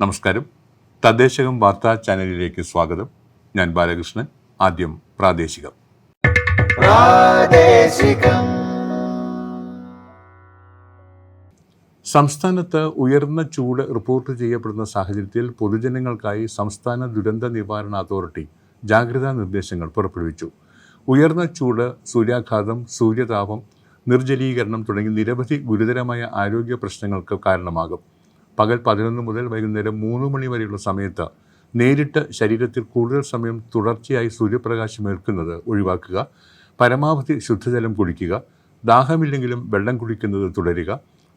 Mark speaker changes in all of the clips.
Speaker 1: നമസ്കാരം. തദ്ദേശകം വാർത്താ ചാനലിലേക്ക് സ്വാഗതം. ഞാൻ ബാലകൃഷ്ണൻ ആദ്യം പ്രാദേശികം.
Speaker 2: പ്രാദേശികം.
Speaker 1: സംസ്ഥാനത്ത് ഉയർന്ന ചൂട് റിപ്പോർട്ട് ചെയ്യപ്പെടുന്ന സാഹചര്യത്തിൽ പൊതുജനങ്ങൾക്കായി സംസ്ഥാന ദുരന്ത നിവാരണ അതോറിറ്റി ജാഗ്രതാ നിർദ്ദേശങ്ങൾ പുറപ്പെടുവിച്ചു. ഉയർന്ന ചൂട് സൂര്യാഘാതം സൂര്യതാപം നിർജലീകരണം തുടങ്ങി നിരവധി ഗുരുതരമായ ആരോഗ്യ പ്രശ്നങ്ങൾക്ക് കാരണമാകും. പകൽ പതിനൊന്ന് മുതൽ വൈകുന്നേരം മൂന്ന് മണി വരെയുള്ള സമയത്ത് നേരിട്ട് ശരീരത്തിൽ കൂടുതൽ സമയം തുടർച്ചയായി സൂര്യപ്രകാശം ഏൽക്കുന്നത് ഒഴിവാക്കുക പരമാവധി ശുദ്ധജലം കുടിക്കുക ദാഹമില്ലെങ്കിലും വെള്ളം കുടിക്കുന്നത് തുടരുക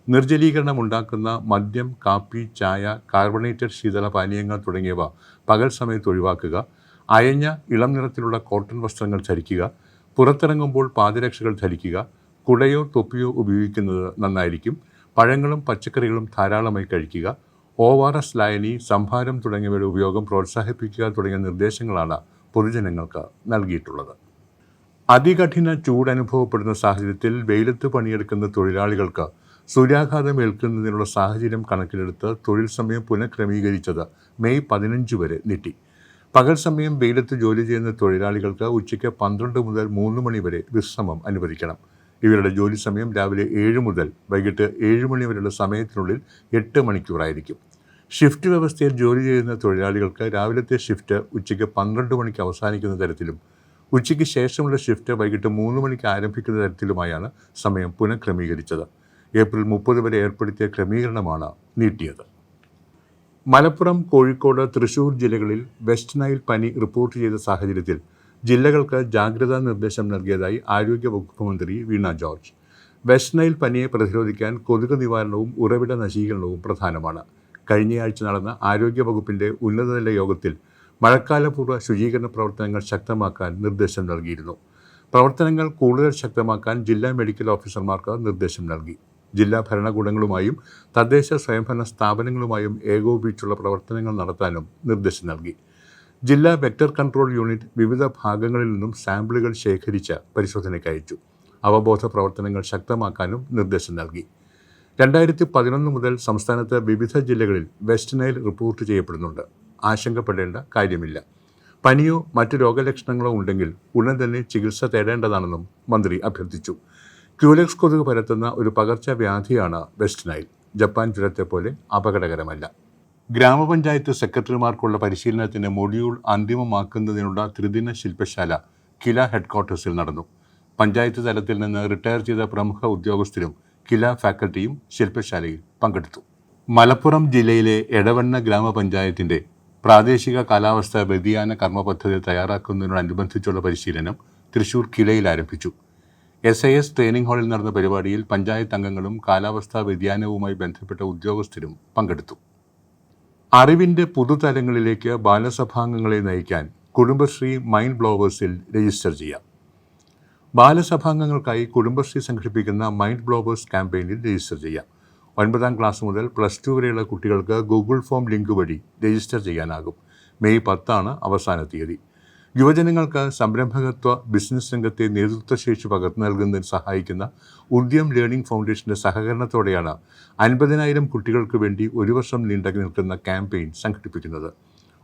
Speaker 1: നിർജലീകരണം ഉണ്ടാക്കുന്ന മദ്യം കാപ്പി ചായ കാർബണേറ്റഡ് ശീതള പാനീയങ്ങൾ തുടങ്ങിയവ പകൽ സമയത്ത് ഒഴിവാക്കുക അയഞ്ഞ ഇളം നിറത്തിലുള്ള കോട്ടൺ വസ്ത്രങ്ങൾ ധരിക്കുക പുറത്തിറങ്ങുമ്പോൾ പാദരക്ഷകൾ ധരിക്കുക കുടയോ തൊപ്പിയോ ഉപയോഗിക്കുന്നത് നന്നായിരിക്കും. പഴങ്ങളും പച്ചക്കറികളും ധാരാളമായി കഴിക്കുക. ഒ ആർ എസ് ലായനി സംഭാരം തുടങ്ങിയവയുടെ ഉപയോഗം പ്രോത്സാഹിപ്പിക്കുക തുടങ്ങിയ നിർദ്ദേശങ്ങളാണ് പൊതുജനങ്ങൾക്ക് നൽകിയിട്ടുള്ളത്. അതികഠിന ചൂട് അനുഭവപ്പെടുന്ന സാഹചര്യത്തിൽ വെയിലത്ത് പണിയെടുക്കുന്ന തൊഴിലാളികൾക്ക് സൂര്യാഘാതം ഏൽക്കുന്നതിനുള്ള സാഹചര്യം കണക്കിലെടുത്ത് തൊഴിൽ സമയം പുനഃക്രമീകരിച്ചത് മെയ് പതിനഞ്ച് വരെ നീട്ടി. പകൽ സമയം വെയിലത്ത് ജോലി ചെയ്യുന്ന തൊഴിലാളികൾക്ക് ഉച്ചയ്ക്ക് പന്ത്രണ്ട് മുതൽ മൂന്ന് മണി വരെ വിശ്രമം അനുവദിക്കണം. ഇവരുടെ ജോലി സമയം രാവിലെ ഏഴ് മുതൽ വൈകിട്ട് ഏഴ് മണി വരെയുള്ള സമയത്തിനുള്ളിൽ എട്ട് മണിക്കൂറായിരിക്കും. ഷിഫ്റ്റ് വ്യവസ്ഥയിൽ ജോലി ചെയ്യുന്ന തൊഴിലാളികൾക്ക് രാവിലത്തെ ഷിഫ്റ്റ് ഉച്ചയ്ക്ക് പന്ത്രണ്ട് മണിക്ക് അവസാനിക്കുന്ന തരത്തിലും ഉച്ചയ്ക്ക് ശേഷമുള്ള ഷിഫ്റ്റ് വൈകിട്ട് മൂന്ന് മണിക്ക് ആരംഭിക്കുന്ന തരത്തിലുമായാണ് സമയം പുനഃക്രമീകരിച്ചത്. ഏപ്രിൽ മുപ്പത് വരെ ഏർപ്പെടുത്തിയ ക്രമീകരണമാണ് നീട്ടിയത്. മലപ്പുറം കോഴിക്കോട് തൃശൂർ ജില്ലകളിൽ വെസ്റ്റ് നൈൽ പനി റിപ്പോർട്ട് ചെയ്ത സാഹചര്യത്തിൽ ജില്ലകൾക്ക് ജാഗ്രതാ നിർദ്ദേശം നൽകിയതായി ആരോഗ്യ വകുപ്പ് മന്ത്രി വീണ ജോർജ്. വെസ്റ്റ് നൈൽ പനിയെ പ്രതിരോധിക്കാൻ കൊതുക് നിവാരണവും ഉറവിട നശീകരണവും പ്രധാനമാണ്. കഴിഞ്ഞയാഴ്ച നടന്ന ആരോഗ്യ വകുപ്പിന്റെ ഉന്നതതല യോഗത്തിൽ മഴക്കാലപൂർവ ശുചീകരണ പ്രവർത്തനങ്ങൾ ശക്തമാക്കാൻ നിർദ്ദേശം നൽകിയിരുന്നു. പ്രവർത്തനങ്ങൾ കൂടുതൽ ശക്തമാക്കാൻ ജില്ലാ മെഡിക്കൽ ഓഫീസർമാർക്ക് നിർദ്ദേശം നൽകി. ജില്ലാ ഭരണകൂടങ്ങളുമായും തദ്ദേശ സ്വയംഭരണ സ്ഥാപനങ്ങളുമായും ഏകോപിച്ചുള്ള പ്രവർത്തനങ്ങൾ നടത്താനും നിർദ്ദേശം നൽകി. ജില്ലാ വെക്ടർ കൺട്രോൾ യൂണിറ്റ് വിവിധ ഭാഗങ്ങളിൽ നിന്നും സാമ്പിളുകൾ ശേഖരിച്ച് പരിശോധനയ്ക്ക് അയച്ചു അവബോധ പ്രവർത്തനങ്ങൾ ശക്തമാക്കാനും നിർദ്ദേശം നൽകി. രണ്ടായിരത്തി പതിനൊന്ന് മുതൽ സംസ്ഥാനത്ത് വിവിധ ജില്ലകളിൽ വെസ്റ്റ് നൈൽ റിപ്പോർട്ട് ചെയ്യപ്പെടുന്നുണ്ട്. ആശങ്കപ്പെടേണ്ട കാര്യമില്ല. പനിയോ മറ്റ് രോഗലക്ഷണങ്ങളോ ഉണ്ടെങ്കിൽ ഉടൻ തന്നെ ചികിത്സ തേടേണ്ടതാണെന്നും മന്ത്രി അഭ്യർത്ഥിച്ചു. ക്യൂലെക്സ് കൊതുക് പരത്തുന്ന ഒരു പകർച്ചവ്യാധിയാണ് വെസ്റ്റ് നൈൽ. ജപ്പാൻ ജ്വരത്തെ പോലെ അപകടകരമല്ല. ഗ്രാമപഞ്ചായത്ത് സെക്രട്ടറിമാർക്കുള്ള പരിശീലനത്തിന്റെ മൊഡ്യൂൾ അന്തിമമാക്കുന്നതിനുള്ള ത്രിദിന ശില്പശാല കില ഹെഡ്ക്വാർട്ടേഴ്സിൽ നടന്നു. പഞ്ചായത്ത് തലത്തിൽ നിന്ന് റിട്ടയർ ചെയ്ത പ്രമുഖ ഉദ്യോഗസ്ഥരും കില ഫാക്കൽറ്റിയും ശില്പശാലയിൽ പങ്കെടുത്തു. മലപ്പുറം ജില്ലയിലെ എടവണ്ണ ഗ്രാമപഞ്ചായത്തിന്റെ പ്രാദേശിക കാലാവസ്ഥാ വ്യതിയാന കർമ്മ പദ്ധതി തയ്യാറാക്കുന്നതിനോടനുബന്ധിച്ചുള്ള പരിശീലനം തൃശൂർ കിലയിൽ ആരംഭിച്ചു. എസ് ഐ എസ് ട്രെയിനിംഗ് ഹാളിൽ നടന്ന പരിപാടിയിൽ പഞ്ചായത്ത് അംഗങ്ങളും കാലാവസ്ഥാ വ്യതിയാനവുമായി ബന്ധപ്പെട്ട ഉദ്യോഗസ്ഥരും പങ്കെടുത്തു. അറിവിന്റെ പുതുതലങ്ങളിലേക്ക് ബാലസഭാംഗങ്ങളെ നയിക്കാൻ കുടുംബശ്രീ മൈൻഡ് ബ്ലോവേഴ്സിൽ രജിസ്റ്റർ ചെയ്യാം. ബാലസഭാംഗങ്ങൾക്കായി കുടുംബശ്രീ സംഘടിപ്പിക്കുന്ന മൈൻഡ് ബ്ലോവേഴ്സ് ക്യാമ്പയിനിൽ രജിസ്റ്റർ ചെയ്യാം. ഒൻപതാം ക്ലാസ് മുതൽ പ്ലസ് ടു വരെയുള്ള കുട്ടികൾക്ക് ഗൂഗിൾ ഫോം ലിങ്ക് വഴി രജിസ്റ്റർ ചെയ്യാനാകും. മെയ് പത്താണ് അവസാന തീയതി. യുവജനങ്ങൾക്ക് സംരംഭകത്വ ബിസിനസ് രംഗത്തെ നേതൃത്വശേഷി പകർന്നു നൽകുന്നതിന് സഹായിക്കുന്ന ഉദ്യം ലേണിംഗ് ഫൗണ്ടേഷന്റെ സഹകരണത്തോടെയാണ് അൻപതിനായിരം കുട്ടികൾക്ക് വേണ്ടി ഒരു വർഷം നീണ്ടു നിൽക്കുന്ന ക്യാമ്പയിൻ സംഘടിപ്പിക്കുന്നത്.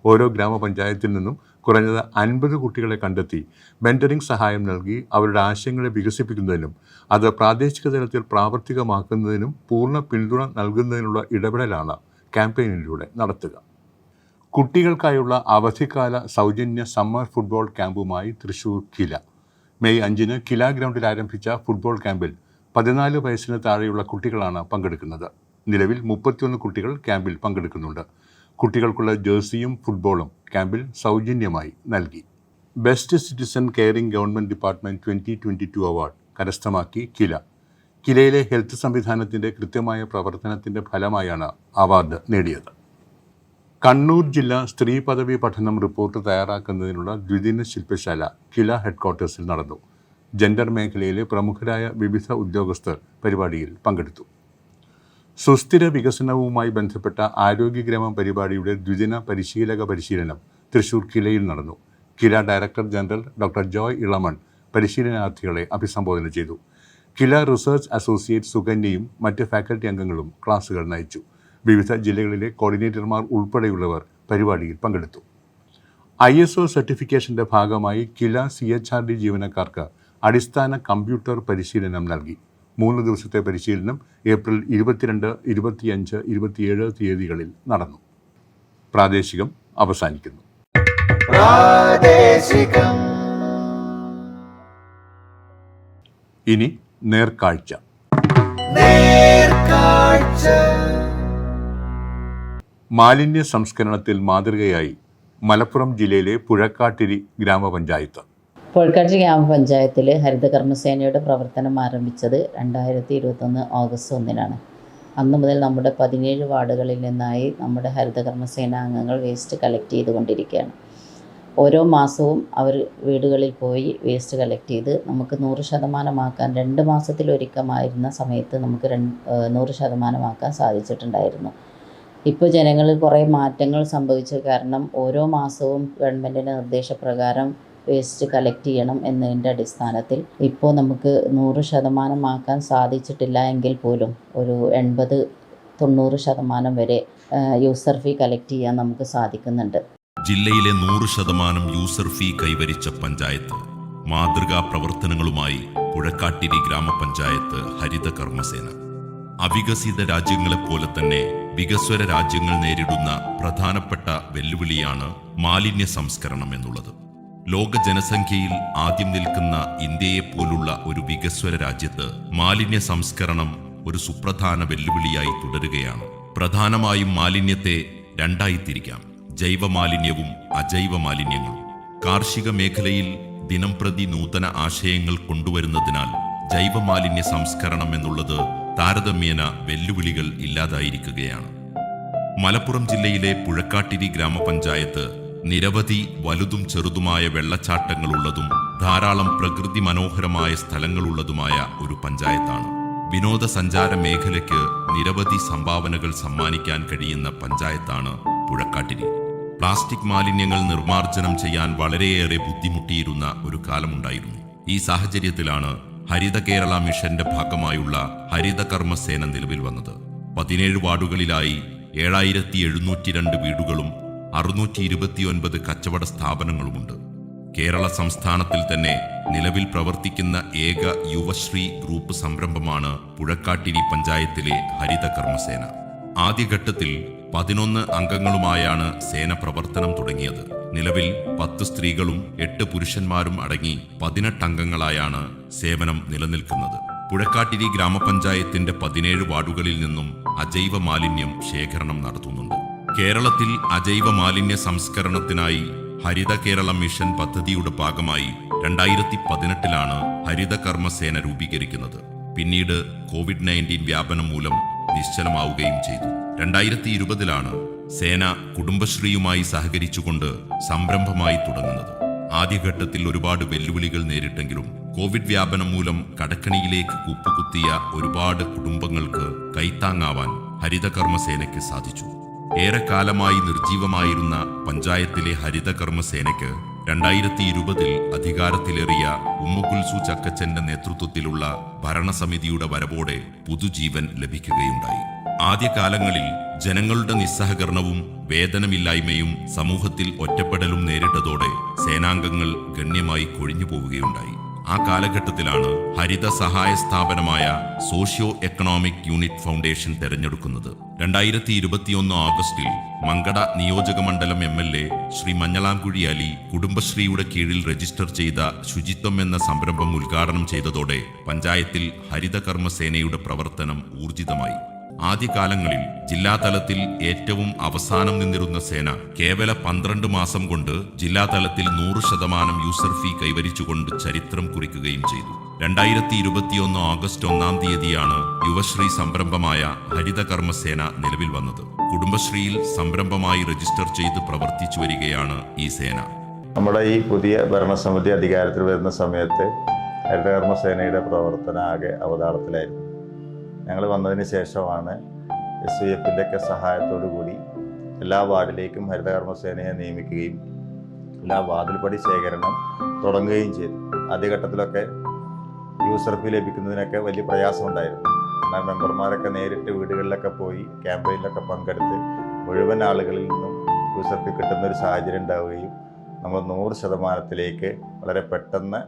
Speaker 1: ഓരോ ഗ്രാമപഞ്ചായത്തിൽ നിന്നും കുറഞ്ഞത് അൻപത് കുട്ടികളെ കണ്ടെത്തി മെന്ററിംഗ് സഹായം നൽകി അവരുടെ ആശയങ്ങളെ വികസിപ്പിക്കുന്നതിനും അത് പ്രാദേശിക തലത്തിൽ പ്രാവർത്തികമാക്കുന്നതിനും പൂർണ പിന്തുണ നൽകുന്നതിനുള്ള ഇടപെടലാണ് ക്യാമ്പയിനിലൂടെ നടത്തുക. കുട്ടികൾക്കായുള്ള അവധിക്കാല സൗജന്യ സമ്മർ ഫുട്ബോൾ ക്യാമ്പുമായി തൃശൂർ കില. മെയ് അഞ്ചിന് കില ഗ്രൗണ്ടിൽ ആരംഭിച്ച ഫുട്ബോൾ ക്യാമ്പിൽ പതിനാല് വയസ്സിന് താഴെയുള്ള കുട്ടികളാണ് പങ്കെടുക്കുന്നത്. നിലവിൽ മുപ്പത്തിയൊന്ന് കുട്ടികൾ ക്യാമ്പിൽ പങ്കെടുക്കുന്നുണ്ട്. കുട്ടികൾക്കുള്ള ജേഴ്സിയും ഫുട്ബോളും ക്യാമ്പിൽ സൗജന്യമായി നൽകി. Best citizen caring government department twenty twenty two award കരസ്ഥമാക്കി കില. കിലയിലെ ഹെൽത്ത് സംവിധാനത്തിന്റെ കൃത്യമായ പ്രവർത്തനത്തിന്റെ ഫലമായാണ് അവാർഡ് നേടിയത്. കണ്ണൂർ ജില്ലാ സ്ത്രീ പദവി പഠനം റിപ്പോർട്ട് തയ്യാറാക്കുന്നതിനുള്ള ദ്വിദിന ശില്പശാല കില ഹെഡ്ക്വാർട്ടേഴ്സിൽ നടന്നു. ജെൻഡർ മേഖലയിലെ പ്രമുഖരായ വിവിധ ഉദ്യോഗസ്ഥർ പരിപാടിയിൽ പങ്കെടുത്തു. സുസ്ഥിര വികസനവുമായി ബന്ധപ്പെട്ട ആരോഗ്യഗ്രാമം പരിപാടിയുടെ ദ്വിദിന പരിശീലക പരിശീലനം തൃശൂർ കിലയിൽ നടന്നു. Kila director general doctor Joy Elamon പരിശീലനാർത്ഥികളെ അഭിസംബോധന ചെയ്തു. കില റിസർച്ച് അസോസിയേറ്റ് സുകന്യയും മറ്റ് ഫാക്കൽറ്റി അംഗങ്ങളും ക്ലാസുകൾ നയിച്ചു. വിവിധ ജില്ലകളിലെ കോർഡിനേറ്റർമാർ ഉൾപ്പെടെയുള്ളവർ പരിപാടിയിൽ പങ്കെടുത്തു. ഐ എസ് ഒ സർട്ടിഫിക്കേഷന്റെ ഭാഗമായി Kila C H R D ജീവനക്കാർക്ക് അടിസ്ഥാന കമ്പ്യൂട്ടർ പരിശീലനം നൽകി. മൂന്ന് ദിവസത്തെ പരിശീലനം ഏപ്രിൽ ഇരുപത്തിരണ്ട് ഇരുപത്തിയഞ്ച് ഇരുപത്തിയേഴ് തീയതികളിൽ നടന്നു. പ്രാദേശികം അവസാനിക്കുന്നു. ഇനി നേർക്കാഴ്ച.
Speaker 2: നേർക്കാഴ്ച.
Speaker 1: മാലിന്യ സംസ്കരണത്തിൽ മാതൃകയായി മലപ്പുറം ജില്ലയിലെ പുഴക്കാട്ടിരി ഗ്രാമപഞ്ചായത്ത്.
Speaker 3: പുഴക്കാട്ടിരി ഗ്രാമപഞ്ചായത്തിൽ ഹരിതകർമ്മസേനയുടെ പ്രവർത്തനം ആരംഭിച്ചത് രണ്ടായിരത്തി ഇരുപത്തൊന്ന് ഓഗസ്റ്റ് ഒന്നിനാണ്. അന്ന് മുതൽ നമ്മുടെ പതിനേഴ് വാർഡുകളിൽ നിന്നായി നമ്മുടെ ഹരിതകർമ്മസേന അംഗങ്ങൾ വേസ്റ്റ് കളക്ട് ചെയ്തുകൊണ്ടിരിക്കുകയാണ്. ഓരോ മാസവും അവർ വീടുകളിൽ പോയി വേസ്റ്റ് കളക്ട് ചെയ്ത് നമുക്ക് നൂറ് ശതമാനമാക്കാൻ രണ്ട് മാസത്തിലൊരിക്കമായിരുന്ന സമയത്ത് നമുക്ക് രണ്ട് നൂറ് ശതമാനമാക്കാൻ സാധിച്ചിട്ടുണ്ടായിരുന്നു. ഇപ്പോൾ ജനങ്ങളിൽ കുറേ മാറ്റങ്ങൾ സംഭവിച്ച കാരണം ഓരോ മാസവും ഗവൺമെന്റിന്റെ നിർദ്ദേശപ്രകാരം വേസ്റ്റ് കളക്ട് ചെയ്യണം എന്നതിന്റെ അടിസ്ഥാനത്തിൽ ഇപ്പോൾ നമുക്ക് നൂറ് ശതമാനമാക്കാൻ സാധിച്ചിട്ടില്ല എങ്കിൽ പോലും ഒരു എൺപത് തൊണ്ണൂറ് ശതമാനം വരെ യൂസർ ഫീ കളക്ട് ചെയ്യാൻ നമുക്ക് സാധിക്കുന്നുണ്ട്.
Speaker 4: ജില്ലയിലെ നൂറ് ശതമാനം യൂസർ ഫീ കൈവരിച്ച പഞ്ചായത്ത് മാതൃകാ പ്രവർത്തനങ്ങളുമായി പുഴക്കാട്ടിരി ഗ്രാമപഞ്ചായത്ത് ഹരിത കർമ്മസേന അവികസിത രാജ്യങ്ങളെപ്പോലെ തന്നെ വികസ്വര രാജ്യങ്ങൾ നേരിടുന്ന പ്രധാനപ്പെട്ട വെല്ലുവിളിയാണ് മാലിന്യ സംസ്കരണം എന്നുള്ളത്. ലോക ജനസംഖ്യയിൽ ആദ്യം നിൽക്കുന്ന ഇന്ത്യയെ പോലുള്ള ഒരു വികസ്വര രാജ്യത്ത് മാലിന്യ സംസ്കരണം ഒരു സുപ്രധാന വെല്ലുവിളിയായി തുടരുകയാണ്. പ്രധാനമായും മാലിന്യത്തെ രണ്ടായി തിരിക്കാം ജൈവ മാലിന്യവും അജൈവ മാലിന്യങ്ങളും. കാർഷിക മേഖലയിൽ ദിനംപ്രതി നൂതന ആശയങ്ങൾ കൊണ്ടുവരുന്നതിനാൽ ജൈവമാലിന്യ സംസ്കരണം എന്നുള്ളത് താരതമ്യേന വെല്ലുവിളികൾ ഇല്ലാതായിരിക്കുകയാണ്. മലപ്പുറം ജില്ലയിലെ പുഴക്കാട്ടിരി ഗ്രാമപഞ്ചായത്ത് നിരവധി വലുതും ചെറുതുമായ വെള്ളച്ചാട്ടങ്ങളുള്ളതും ധാരാളം പ്രകൃതി മനോഹരമായ സ്ഥലങ്ങളുള്ളതുമായ ഒരു പഞ്ചായത്താണ്. വിനോദസഞ്ചാര മേഖലയ്ക്ക് നിരവധി സംഭാവനകൾ സമ്മാനിക്കാൻ കഴിയുന്ന പഞ്ചായത്താണ് പുഴക്കാട്ടിരി. പ്ലാസ്റ്റിക് മാലിന്യങ്ങൾ നിർമ്മാർജനം ചെയ്യാൻ വളരെയേറെ ബുദ്ധിമുട്ടിയിരുന്ന ഒരു കാലമുണ്ടായിരുന്നു. ഈ സാഹചര്യത്തിലാണ് ഹരിത കേരള മിഷന്റെ ഭാഗമായുള്ള ഹരിത കർമ്മസേന നിലവിൽ വന്നത്. പതിനേഴ് വാർഡുകളിലായി ഏഴായിരത്തി എഴുന്നൂറ്റി രണ്ട് വീടുകളും അറുന്നൂറ്റി ഇരുപത്തിയൊൻപത് കച്ചവട സ്ഥാപനങ്ങളുമുണ്ട്. കേരള സംസ്ഥാനത്തിൽ തന്നെ നിലവിൽ പ്രവർത്തിക്കുന്ന ഏക യുവശ്രീ ഗ്രൂപ്പ് സംരംഭമാണ് പുഴക്കാട്ടിരി പഞ്ചായത്തിലെ ഹരിത കർമ്മസേന. ആദ്യഘട്ടത്തിൽ പതിനൊന്ന് അംഗങ്ങളുമായാണ് സേന പ്രവർത്തനം തുടങ്ങിയത്. നിലവിൽ പത്ത് സ്ത്രീകളും എട്ട് പുരുഷന്മാരും അടങ്ങി പതിനെട്ട് അംഗങ്ങളായാണ് സേവനം നിലനിൽക്കുന്നത്. പുഴക്കാട്ടിരി ഗ്രാമപഞ്ചായത്തിന്റെ പതിനേഴ് വാർഡുകളിൽ നിന്നും അജൈവ മാലിന്യം ശേഖരണം നടത്തുന്നുണ്ട്. കേരളത്തിൽ അജൈവ മാലിന്യ സംസ്കരണത്തിനായി ഹരിത കേരള മിഷൻ പദ്ധതിയുടെ ഭാഗമായി രണ്ടായിരത്തി പതിനെട്ടിലാണ് ഹരിത കർമ്മസേന രൂപീകരിക്കുന്നത്. പിന്നീട് കോവിഡ് നയന്റീൻ വ്യാപനം മൂലം നിശ്ചലമാവുകയും ചെയ്തു. രണ്ടായിരത്തി ഇരുപതിലാണ് സേന കുടുംബശ്രീയുമായി സഹകരിച്ചുകൊണ്ട് സംരംഭമായി തുടങ്ങുന്നത്. ആദ്യഘട്ടത്തിൽ ഒരുപാട് വെല്ലുവിളികൾ നേരിട്ടെങ്കിലും കോവിഡ് വ്യാപനം മൂലം കടക്കണിയിലേക്ക് കൂപ്പുകുത്തിയ ഒരുപാട് കുടുംബങ്ങൾക്ക് കൈത്താങ്ങാവാൻ ഹരിതകർമ്മസേനയ്ക്ക് സാധിച്ചു. ഏറെക്കാലമായി നിർജീവമായിരുന്ന പഞ്ചായത്തിലെ ഹരിതകർമ്മസേനയ്ക്ക് രണ്ടായിരത്തി ഇരുപതിൽ അധികാരത്തിലേറിയ ഉമ്മുകുൽസു ചക്കച്ചന്റെ നേതൃത്വത്തിലുള്ള ഭരണസമിതിയുടെ വരവോടെ പുതുജീവൻ ലഭിക്കുകയുണ്ടായി. ആദ്യകാലങ്ങളിൽ ജനങ്ങളുടെ നിസ്സഹകരണവും വേതനമില്ലായ്മയും സമൂഹത്തിൽ ഒറ്റപ്പെടലും നേരിട്ടതോടെ സേനാംഗങ്ങൾ ഗണ്യമായി കൊഴിഞ്ഞു പോവുകയുണ്ടായി ആ കാലഘട്ടത്തിലാണ് ഹരിത സഹായ സ്ഥാപനമായ സോഷ്യോ എക്കണോമിക് യൂണിറ്റ് ഫൗണ്ടേഷൻ തെരഞ്ഞെടുക്കുന്നത്. രണ്ടായിരത്തി ഇരുപത്തിയൊന്ന് ഓഗസ്റ്റിൽ മങ്കട നിയോജക മണ്ഡലം M L A Shri Manjalamkuzhi Ali കുടുംബശ്രീയുടെ കീഴിൽ രജിസ്റ്റർ ചെയ്ത ശുചിത്വം എന്ന സംരംഭം ഉദ്ഘാടനം ചെയ്തതോടെ പഞ്ചായത്തിൽ ഹരിതകർമ്മസേനയുടെ പ്രവർത്തനം ഊർജിതമായി. ആദ്യകാലങ്ങളിൽ ജില്ലാതലത്തിൽ ഏറ്റവും അവസാനം നിന്നിരുന്ന സേന കേവല പന്ത്രണ്ട് മാസം കൊണ്ട് ജില്ലാതലത്തിൽ നൂറ് ശതമാനം യൂസർ ഫീ കൈവരിച്ചുകൊണ്ട് ചരിത്രം കുറിക്കുകയും ചെയ്തു. രണ്ടായിരത്തി ഇരുപത്തിയൊന്ന് ഓഗസ്റ്റ് ഒന്നാം തീയതിയാണ് യുവശ്രീ സംരംഭമായ ഹരിതകർമ്മസേന നിലവിൽ വന്നത്. കുടുംബശ്രീയിൽ സംരംഭമായി രജിസ്റ്റർ ചെയ്ത് പ്രവർത്തിച്ചു വരികയാണ് ഈ സേന.
Speaker 2: നമ്മുടെ ഈ പുതിയ ഭരണസമിതി അധികാരത്തിൽ വരുന്ന സമയത്ത് ഹരിതകർമ്മസേനയുടെ പ്രവർത്തന ആകെ അവതാളത്തിലായിരുന്നു. ഞങ്ങൾ വന്നതിന് ശേഷമാണ് എസ് വി എഫിന്റെ ഒക്കെ സഹായത്തോടു കൂടി എല്ലാ വാർഡിലേക്കും ഹരിതകർമ്മസേനയെ നിയമിക്കുകയും എല്ലാ വാതിൽപ്പടി ശേഖരണം തുടങ്ങുകയും ചെയ്തു. ആദ്യഘട്ടത്തിലൊക്കെ യൂസർ ഫീ ലഭിക്കുന്നതിനൊക്കെ വലിയ പ്രയാസമുണ്ടായിരുന്നു. എന്നാൽ മെമ്പർമാരൊക്കെ നേരിട്ട് വീടുകളിലൊക്കെ പോയി ക്യാമ്പയിനിലൊക്കെ പങ്കെടുത്ത് മുഴുവൻ ആളുകളിൽ നിന്നും യൂസർ ഫീ കിട്ടുന്ന ഒരു സാഹചര്യം ഉണ്ടാവുകയും നമ്മൾ നൂറ് ശതമാനത്തിലേക്ക് വളരെ പെട്ടെന്ന്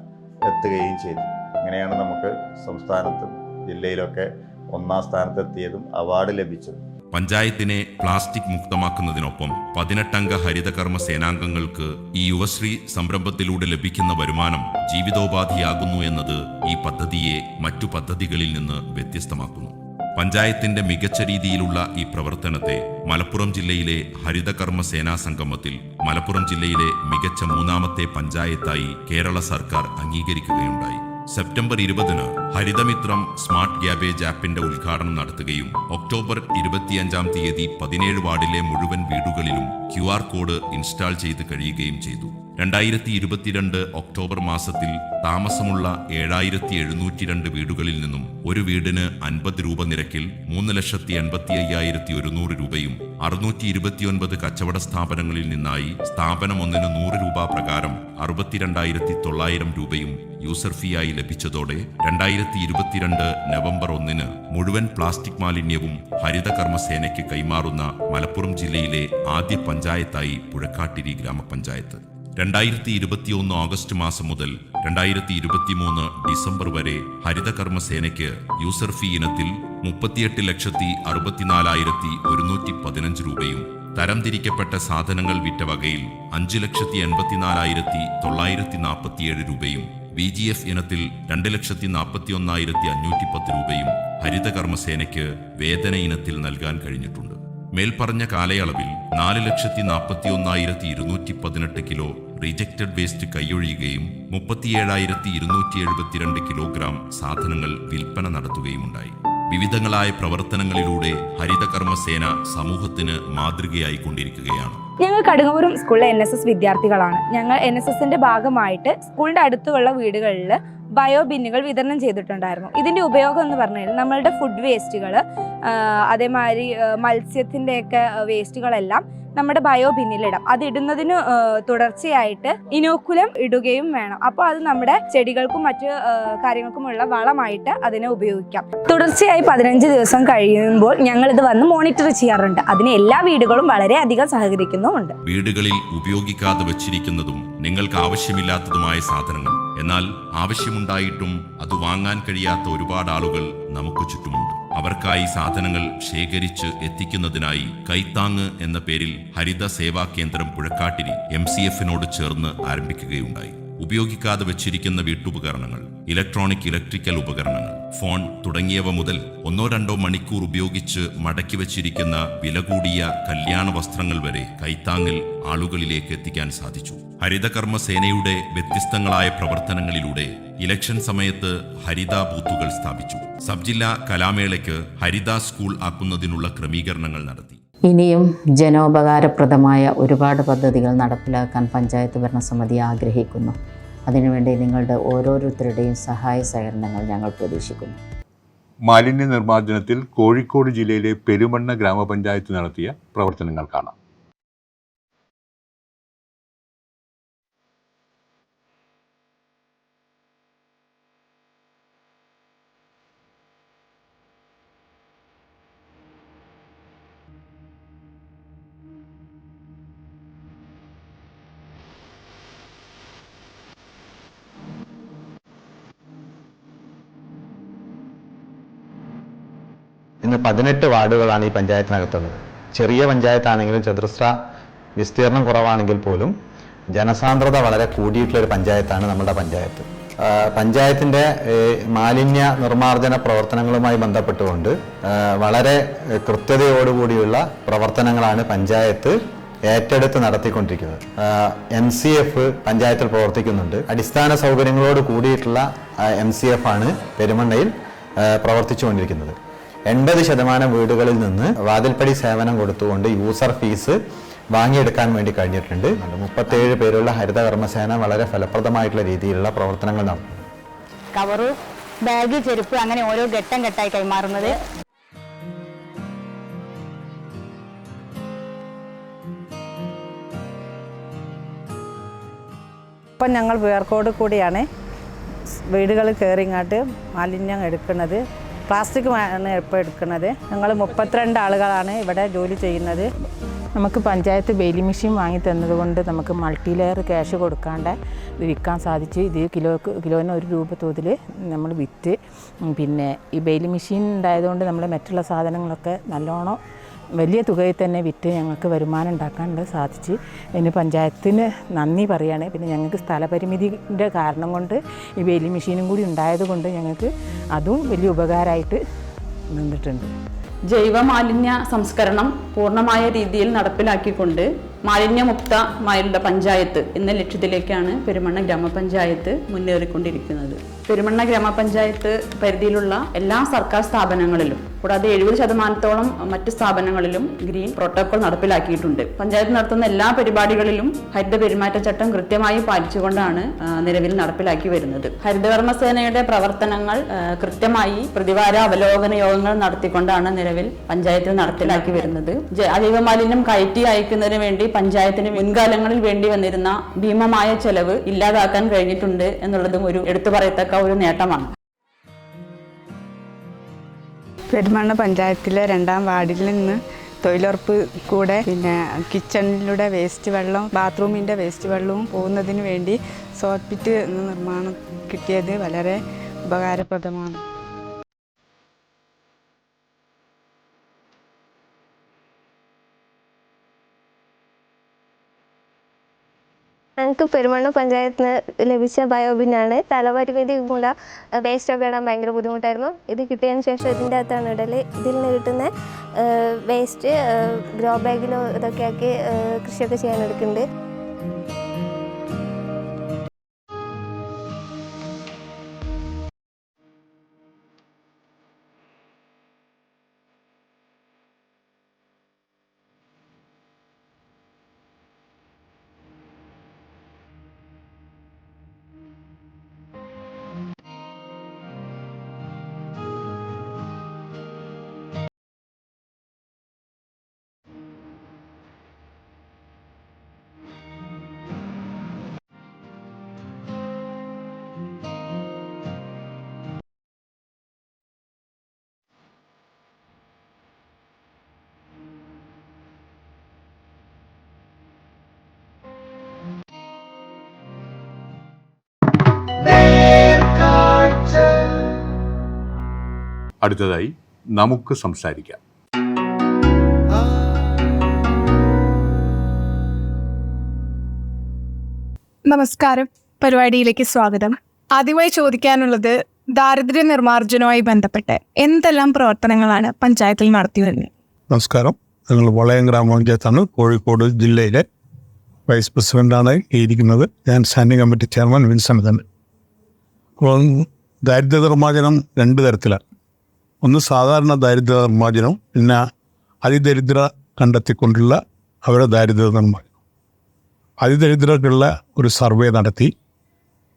Speaker 2: എത്തുകയും ചെയ്തു. അങ്ങനെയാണ് നമുക്ക് സംസ്ഥാനത്തും ജില്ലയിലൊക്കെ ഒന്നാം സ്ഥാനത്തെത്തിയതും അവാർഡ് ലഭിച്ചതും.
Speaker 4: പഞ്ചായത്തിനെ പ്ലാസ്റ്റിക് മുക്തമാക്കുന്നതിനൊപ്പം പതിനെട്ടംഗ ഹരിതകർമ്മ സേനാംഗങ്ങൾക്ക് ഈ യുവശ്രീ സംരംഭത്തിലൂടെ ലഭിക്കുന്ന വരുമാനം ജീവിതോപാധിയാകുന്നു എന്നത് ഈ പദ്ധതിയെ മറ്റു പദ്ധതികളിൽ നിന്ന് വ്യത്യസ്തമാക്കുന്നു. പഞ്ചായത്തിന്റെ മികച്ച രീതിയിലുള്ള ഈ പ്രവർത്തനത്തെ മലപ്പുറം ജില്ലയിലെ ഹരിതകർമ്മ സേനാ സംഗമത്തിൽ മലപ്പുറം ജില്ലയിലെ മികച്ച മൂന്നാമത്തെ പഞ്ചായത്തായി കേരള സർക്കാർ അംഗീകരിക്കുകയുണ്ടായി. സെപ്റ്റംബർ ഇരുപതിന് ഹരിതമിത്രം സ്മാർട്ട് ഗ്യാബേജ് ആപ്പിന്റെ ഉദ്ഘാടനം നടത്തുകയും ഒക്ടോബർ ഇരുപത്തിയഞ്ചാം തീയതി പതിനേഴ് വാർഡിലെ മുഴുവൻ വീടുകളിലും ക്യു കോഡ് ഇൻസ്റ്റാൾ ചെയ്ത് കഴിയുകയും ചെയ്തു. രണ്ടായിരത്തി ഇരുപത്തിരണ്ട് ഒക്ടോബർ മാസത്തിൽ താമസമുള്ള ഏഴായിരത്തി എഴുന്നൂറ്റി രണ്ട് വീടുകളിൽ നിന്നും ഒരു വീടിന് അൻപത് രൂപ നിരക്കിൽ മൂന്ന് ലക്ഷത്തി എൺപത്തി അയ്യായിരത്തി ഒരുന്നൂറ് രൂപയും അറുന്നൂറ്റി ഇരുപത്തിയൊൻപത് കച്ചവട സ്ഥാപനങ്ങളിൽ നിന്നായി സ്ഥാപനം ഒന്നിന് നൂറ് രൂപ പ്രകാരം അറുപത്തിരണ്ടായിരത്തി തൊള്ളായിരം രൂപയും യൂസർ ഫീ ആയി ലഭിച്ചതോടെ രണ്ടായിരത്തി ഇരുപത്തിരണ്ട് നവംബർ ഒന്നിന് മുഴുവൻ പ്ലാസ്റ്റിക് മാലിന്യവും ഹരിതകർമ്മ സേനയ്ക്ക് കൈമാറുന്ന മലപ്പുറം ജില്ലയിലെ ആദ്യ പഞ്ചായത്തായി പുഴക്കാട്ടിരി ഗ്രാമപഞ്ചായത്ത്. രണ്ടായിരത്തി ഇരുപത്തിയൊന്ന് ഓഗസ്റ്റ് മാസം മുതൽ രണ്ടായിരത്തി ഇരുപത്തിമൂന്ന് ഡിസംബർ വരെ ഹരിതകർമ്മ സേനയ്ക്ക് യൂസർ ഫീ ഇനത്തിൽ മുപ്പത്തിയെട്ട് ലക്ഷത്തി അറുപത്തിനാലായിരത്തി ഒരുന്നൂറ്റി പതിനഞ്ച് രൂപയും തരംതിരിക്കപ്പെട്ട സാധനങ്ങൾ വിറ്റ വകയിൽ അഞ്ച് ലക്ഷത്തി എൺപത്തിനാലായിരത്തി തൊള്ളായിരത്തി നാൽപ്പത്തിയേഴ് രൂപയും വി ജി എഫ് ഇനത്തിൽ രണ്ട് ലക്ഷത്തി നാൽപ്പത്തി ഒന്നായിരത്തി അഞ്ഞൂറ്റി പത്ത് രൂപയും ഹരിതകർമ്മസേനയ്ക്ക് വേതന ഇനത്തിൽ നൽകാൻ കഴിഞ്ഞിട്ടുണ്ട്. മേൽപ്പറഞ്ഞ കാലയളവിൽ നാല് ലക്ഷത്തി നാൽപ്പത്തി ഒന്നായിരത്തി ഇരുന്നൂറ്റി പതിനെട്ട് കിലോ റിജക്റ്റഡ് വേസ്റ്റ് കൈയൊഴിയുകയും മുപ്പത്തിയേഴായിരത്തി ഇരുന്നൂറ്റി എഴുപത്തിരണ്ട് കിലോഗ്രാം സാധനങ്ങൾ വിൽപ്പന നടത്തുകയുമുണ്ടായി. വിവിധങ്ങളായ പ്രവർത്തനങ്ങളിലൂടെ ഹരിതകർമ്മസേന സമൂഹത്തിന് മാതൃകയായി കൊണ്ടിരിക്കുകയാണ്
Speaker 5: ഞങ്ങൾ കടുങ്ങൂരും സ്കൂളിലെ എൻ എസ് എസ് വിദ്യാർത്ഥികളാണ്. ഞങ്ങൾ എൻ എസ് എസിന്റെ ഭാഗമായിട്ട് സ്കൂളിന്റെ അടുത്തുള്ള വീടുകളിൽ ബയോ ബിന്നുകൾ വിതരണം ചെയ്തിട്ടുണ്ടായിരുന്നു. ഇതിന്റെ ഉപയോഗം എന്ന് പറഞ്ഞു കഴിഞ്ഞാൽ നമ്മളുടെ ഫുഡ് വേസ്റ്റുകൾ അതേമാതിരി മത്സ്യത്തിന്റെയൊക്കെ വേസ്റ്റുകളെല്ലാം നമ്മുടെ ബയോ ബിന്നിലിടാം അത് ഇടുന്നതിന് തുടർച്ചയായിട്ട് ഇനോക്കുലം ഇടുകയും വേണം. അപ്പോൾ അത് നമ്മുടെ ചെടികൾക്കും മറ്റ് കാര്യങ്ങൾക്കുമുള്ള വളമായിട്ട് അതിനെ ഉപയോഗിക്കാം. തുടർച്ചയായി പതിനഞ്ച് ദിവസം കഴിയുമ്പോൾ ഞങ്ങൾ ഇത് വന്ന് മോണിറ്റർ ചെയ്യാറുണ്ട്. അതിന് എല്ലാ വീടുകളും വളരെയധികം സഹകരിക്കുന്നുമുണ്ട്.
Speaker 4: വീടുകളിൽ ഉപയോഗിക്കാതെ വച്ചിരിക്കുന്നതും നിങ്ങൾക്ക് ആവശ്യമില്ലാത്തതുമായ സാധനങ്ങൾ എന്നാൽ ആവശ്യമുണ്ടായിട്ടും അത് വാങ്ങാൻ കഴിയാത്ത ഒരുപാട് ആളുകൾ നമുക്ക് ചുറ്റുമുണ്ട്. അവർക്കായി സാധനങ്ങൾ ശേഖരിച്ച് എത്തിക്കുന്നതിനായി കൈത്താങ് എന്ന പേരിൽ ഹരിത സേവാ കേന്ദ്രം പുഴക്കാട്ടിരി എം സി എഫിനോട് ചേർന്ന് ആരംഭിക്കുകയുണ്ടായി. ഉപയോഗിക്കാതെ വെച്ചിരിക്കുന്ന വീട്ടുപകരണങ്ങൾ ഇലക്ട്രോണിക് ഇലക്ട്രിക്കൽ ഉപകരണങ്ങൾ ഫോൺ തുടങ്ങിയവ മുതൽ ഒന്നോ രണ്ടോ മണിക്കൂർ ഉപയോഗിച്ച് മടക്കി വച്ചിരിക്കുന്ന വില കൂടിയ കല്യാണ വസ്ത്രങ്ങൾ വരെ കൈത്താങ്ങിൽ ആളുകളിലേക്ക് എത്തിക്കാൻ സാധിച്ചു. ഹരിതകർമ്മ സേനയുടെ വ്യത്യസ്തങ്ങളായ പ്രവർത്തനങ്ങളിലൂടെ ഇലക്ഷൻ സമയത്ത് ഹരിത ബൂത്തുകൾ സ്ഥാപിച്ചു. സബ് ജില്ലാ കലാമേളയ്ക്ക് ഹരിത സ്കൂൾ ആക്കുന്നതിനുള്ള ക്രമീകരണങ്ങൾ നടത്തി.
Speaker 3: ഇനിയും ജനോപകാരപ്രദമായ ഒരുപാട് പദ്ധതികൾ നടപ്പിലാക്കാൻ പഞ്ചായത്ത് ഭരണസമിതി ആഗ്രഹിക്കുന്നു. അതിനുവേണ്ടി നിങ്ങളുടെ ഓരോരുത്തരുടെയും സഹായ സഹകരണങ്ങൾ ഞങ്ങൾ പ്രതീക്ഷിക്കുന്നു.
Speaker 1: മാലിന്യ നിർമ്മാർജനത്തിൽ കോഴിക്കോട് ജില്ലയിലെ പെരുമണ്ണ ഗ്രാമപഞ്ചായത്ത് നടത്തിയ പ്രവർത്തനങ്ങൾ കാണാം.
Speaker 6: ഇന്ന് പതിനെട്ട് വാർഡുകളാണ് ഈ പഞ്ചായത്തിനകത്തുള്ളത്. ചെറിയ പഞ്ചായത്താണെങ്കിലും ചതുരശ്ര വിസ്തീർണം കുറവാണെങ്കിൽ പോലും ജനസാന്ദ്രത വളരെ കൂടിയിട്ടുള്ള ഒരു പഞ്ചായത്താണ് നമ്മുടെ പഞ്ചായത്ത്. പഞ്ചായത്തിന്റെ മാലിന്യ നിർമ്മാർജന പ്രവർത്തനങ്ങളുമായി ബന്ധപ്പെട്ടുകൊണ്ട് വളരെ കൃത്യതയോടുകൂടിയുള്ള പ്രവർത്തനങ്ങളാണ് പഞ്ചായത്ത് ഏറ്റെടുത്ത് നടത്തിക്കൊണ്ടിരിക്കുന്നത്. എം സി എഫ് പഞ്ചായത്തിൽ പ്രവർത്തിക്കുന്നുണ്ട്. അടിസ്ഥാന സൗകര്യങ്ങളോട് കൂടിയിട്ടുള്ള എം സി എഫ് ആണ് പെരുമണ്ണയിൽ പ്രവർത്തിച്ചു പ്രവർത്തിച്ചുകൊണ്ടിരിക്കുന്നത്. എൺപത് ശതമാനം വീടുകളിൽ നിന്ന് വാതിൽപ്പടി സേവനം കൊടുത്തുകൊണ്ട് യൂസർ ഫീസ് വാങ്ങിയെടുക്കാൻ വേണ്ടി കഴിഞ്ഞിട്ടുണ്ട്. മുപ്പത്തേഴ് പേരുള്ള ഹരിത കർമ്മസേന വളരെ ഫലപ്രദമായിട്ടുള്ള രീതിയിലുള്ള പ്രവർത്തനങ്ങൾ നടത്തുന്നു.
Speaker 7: കവറ് ബാഗ് ചെരുപ്പ് അങ്ങനെ ഓരോ ഘട്ടം ഘട്ടമായി കൈമാറുന്നത്.
Speaker 8: ഇപ്പം ഞങ്ങൾ വേർക്കോട് കൂടിയാണ് വീടുകൾ കയറിങ്ങാട്ട് മാലിന്യം എടുക്കുന്നത്. പ്ലാസ്റ്റിക് ആണ് ഇപ്പോൾ എടുക്കുന്നത്. ഞങ്ങൾ മുപ്പത്തിരണ്ട് ആളുകളാണ് ഇവിടെ ജോലി ചെയ്യുന്നത്. നമുക്ക് പഞ്ചായത്ത് ബെയിലി മെഷീൻ വാങ്ങി തന്നതുകൊണ്ട് നമുക്ക് മൾട്ടി ലെയർ ക്യാഷ് കൊടുക്കാണ്ട് ഇത് വിൽക്കാൻ സാധിച്ചു. ഇത് കിലോക്ക് കിലോന് ഒരു രൂപ തോതിൽ നമ്മൾ വിറ്റ്. പിന്നെ ഈ ബെയിലി മെഷീൻ ഉണ്ടായതുകൊണ്ട് നമ്മൾ മറ്റുള്ള സാധനങ്ങളൊക്കെ നല്ലോണം വലിയ തുകയിൽ തന്നെ വിറ്റ് ഞങ്ങൾക്ക് വരുമാനം ഉണ്ടാക്കാനുള്ള സാധിച്ചു. അതിന് പഞ്ചായത്തിന് നന്ദി പറയുകയാണ് പിന്നെ ഞങ്ങൾക്ക് സ്ഥലപരിമിതിന്റെ കാരണം കൊണ്ട് ഈ ബെയിലി മെഷീനും കൂടി ഉണ്ടായത് കൊണ്ട് ഞങ്ങൾക്ക് അതും വലിയ ഉപകാരമായിട്ട് നിന്നിട്ടുണ്ട്.
Speaker 9: ജൈവ മാലിന്യ സംസ്കരണം പൂർണമായ രീതിയിൽ നടപ്പിലാക്കിക്കൊണ്ട് മാലിന്യമുക്തമായുള്ള പഞ്ചായത്ത് എന്ന ലക്ഷ്യത്തിലേക്കാണ് പെരുമണ്ണ ഗ്രാമപഞ്ചായത്ത് മുന്നേറിക്കൊണ്ടിരിക്കുന്നത്. പെരുമണ്ണ ഗ്രാമപഞ്ചായത്ത് പരിധിയിലുള്ള എല്ലാ സർക്കാർ സ്ഥാപനങ്ങളിലും കൂടാതെ എഴുപത് ശതമാനത്തോളം മറ്റ് സ്ഥാപനങ്ങളിലും ഗ്രീൻ പ്രോട്ടോകോൾ നടപ്പിലാക്കിയിട്ടുണ്ട്. പഞ്ചായത്ത് നടത്തുന്ന എല്ലാ പരിപാടികളിലും ഹരിത പെരുമാറ്റച്ചട്ടം കൃത്യമായി പാലിച്ചുകൊണ്ടാണ് നിലവിൽ നടപ്പിലാക്കി വരുന്നത്. ഹരിതകർമ്മസേനയുടെ പ്രവർത്തനങ്ങൾ കൃത്യമായി പ്രതിവാര അവലോകന യോഗങ്ങൾ നടത്തിക്കൊണ്ടാണ് നിലവിൽ പഞ്ചായത്തിൽ നടപ്പിലാക്കി വരുന്നത്. ജ- അജൈവ മാലിന്യം കയറ്റി അയക്കുന്നതിന് വേണ്ടി പഞ്ചായത്തിന് മുൻകാലങ്ങളിൽ വേണ്ടി വന്നിരുന്ന ഭീമമായ ചെലവ് ഇല്ലാതാക്കാൻ കഴിഞ്ഞിട്ടുണ്ട് എന്നുള്ളതും ഒരു എടുത്തു പറയത്തക്ക ഒരു നേട്ടമാണ്.
Speaker 10: പെരുമണ്ണ പഞ്ചായത്തിലെ രണ്ടാം വാർഡിൽ നിന്ന് തൊഴിലുറപ്പ് കൂടെ പിന്നെ കിച്ചണിലൂടെ വേസ്റ്റ് വെള്ളം ബാത്റൂമിന്റെ വേസ്റ്റ് വെള്ളവും പോകുന്നതിന് വേണ്ടി സോപ്പിറ്റ് നിർമ്മാണം കിട്ടിയത് വളരെ ഉപകാരപ്രദമാണ്.
Speaker 11: ഞങ്ങൾക്ക് പെരുമണ്ണ പഞ്ചായത്തിൽ നിന്ന് ലഭിച്ച ബയോബിന്നാണ് തലപരിമിതി മൂലം വേസ്റ്റൊക്കെ ഇടാൻ ഭയങ്കര ബുദ്ധിമുട്ടായിരുന്നു. ഇത് കിട്ടിയതിന് ശേഷം ഇതിന്റെ അകത്താണ് ഇടൽ ഇതിൽ നിന്ന് കിട്ടുന്ന വേസ്റ്റ് ഗ്രോ ബാഗിലോ ഇതൊക്കെ ആക്കി കൃഷിയൊക്കെ ചെയ്യാൻ എടുക്കുന്നുണ്ട്.
Speaker 1: അടുത്തതായി നമുക്ക് സംസാരിക്കാം.
Speaker 12: നമസ്കാരം. പരിപാടിയിലേക്ക് സ്വാഗതം. ആദ്യമായി ചോദിക്കാനുള്ളത് ദാരിദ്ര്യ നിർമ്മാർജനവുമായി ബന്ധപ്പെട്ട് എന്തെല്ലാം പ്രവർത്തനങ്ങളാണ് പഞ്ചായത്തിൽ നടത്തി വരുന്നത്?
Speaker 13: നമസ്കാരം. ഞങ്ങൾ വളയം ഗ്രാമപഞ്ചായത്താണ്. കോഴിക്കോട് ജില്ലയിലെ വൈസ് പ്രസിഡന്റാണ് ഇരിക്കുന്നത്. ഞാൻ സ്റ്റാൻഡിംഗ് കമ്മിറ്റി ചെയർമാൻ വിൻസൺ തന്നെ. അപ്പോൾ ദാരിദ്ര്യ നിർമ്മാർജനം രണ്ട് തരത്തിലാണ്. ഒന്ന് സാധാരണ ദാരിദ്ര്യ നിർമ്മാർജനം പിന്നെ അതിദരിദ്ര കണ്ടെത്തിക്കൊണ്ടുള്ള അവരുടെ ദാരിദ്ര്യ നിർമ്മാർജനം. അതിദരിദ്രർക്കുള്ള ഒരു സർവേ നടത്തി.